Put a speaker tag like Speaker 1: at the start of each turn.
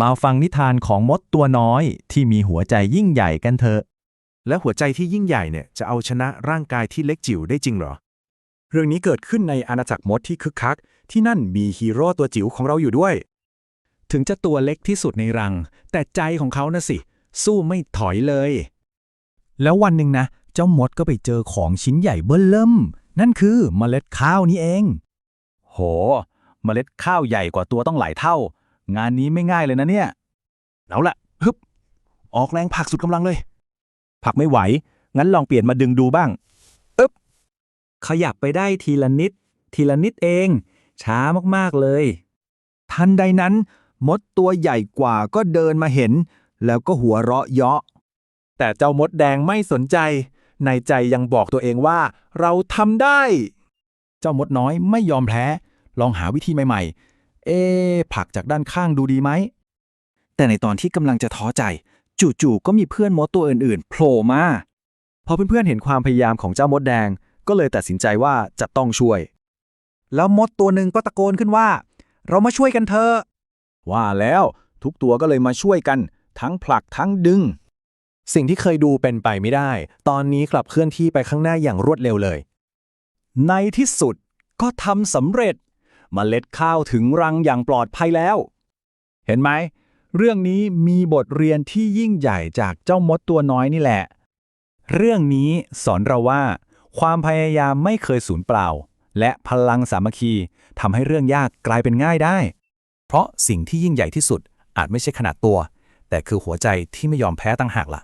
Speaker 1: มาฟังนิทานของมดตัวน้อยที่มีหัวใจยิ่งใหญ่กันเถอะ
Speaker 2: และหัวใจที่ยิ่งใหญ่เนี่ยจะเอาชนะร่างกายที่เล็กจิ๋วได้จริงเหรอ
Speaker 3: เรื่องนี้เกิดขึ้นในอาณาจักรมดที่คึกคัก ที่นั่นมีฮีโร่ตัวจิ๋วของเราอยู่ด้วย
Speaker 4: ถึงจะตัวเล็กที่สุดในรัง แต่ใจของเขานะสิ สู้ไม่ถอยเลย
Speaker 1: แล้ววันหนึ่งนะ เจ้ามดก็ไปเจอของชิ้นใหญ่เบิ้ลเริ่ม นั่นคือเมล็ดข้าวนี่เอง
Speaker 5: โห เมล็ดข้าวใหญ่กว่าตัวต้องหลายเท่า งานนี้ไม่ง่ายเลยนะเนี่ย
Speaker 2: เอาละฮึบ ออกแรงผลักสุดกำลังเลย
Speaker 5: ผลักไม่ไหว งั้นลองเปลี่ยนมาดึงดูบ้างฮึบ
Speaker 4: ขยับไปได้ทีละนิด ทีละนิดเอง ช้ามากๆเลย
Speaker 1: ทันใดนั้น มดตัวใหญ่กว่าก็เดินมาเห็น แล้วก็หัวเราะเยาะ
Speaker 3: แต่เจ้ามดแดงไม่สนใจ ในใจยังบอกตัวเองว่า เราทำได้
Speaker 1: เจ้ามดน้อยไม่ยอมแพ้ ลองหาวิธีใหม่ ๆ เอ๊ผลักจากด้านข้างดูดีไหม
Speaker 5: แต่ในตอนที่กำลังจะท้อใจ จู่ๆก็มีเพื่อนมดตัวอื่นๆโผล่มา
Speaker 3: พอเพื่อนๆเห็นความพยายามของเจ้ามดแดง ก็เลยตัดสินใจว่าจะต้องช่วย
Speaker 1: แล้วมดตัวหนึ่งก็ตะโกนขึ้นว่า เรามาช่วยกันเถอะ
Speaker 3: ว่าแล้วทุกตัวก็เลยมาช่วยกัน ทั้งผลักทั้งดึง สิ่งที่เคยดูเป็นไปไม่ได้ ตอนนี้กลับเคลื่อนที่ไปข้างหน้าอย่างรวดเร็วเลย ในที่สุดก็ทำสำเร็จ มเมล็ดข้าวถึงรังอย่างปลอดภัยแล้ว เห็นไหม เรื่องนี้มีบทเรียนที่ยิ่งใหญ่จากเจ้ามดตัวน้อยนี่แหละ เรื่องนี้สอนเราว่า ความพยายามไม่เคยสูญเปล่า และพลังสามัคคีทำให้เรื่องยากกลายเป็นง่ายได้ เพราะสิ่งที่ยิ่งใหญ่ที่สุดอาจไม่ใช่ขนาดตัว แต่คือหัวใจที่ไม่ยอมแพ้ตั้งหากล่ะ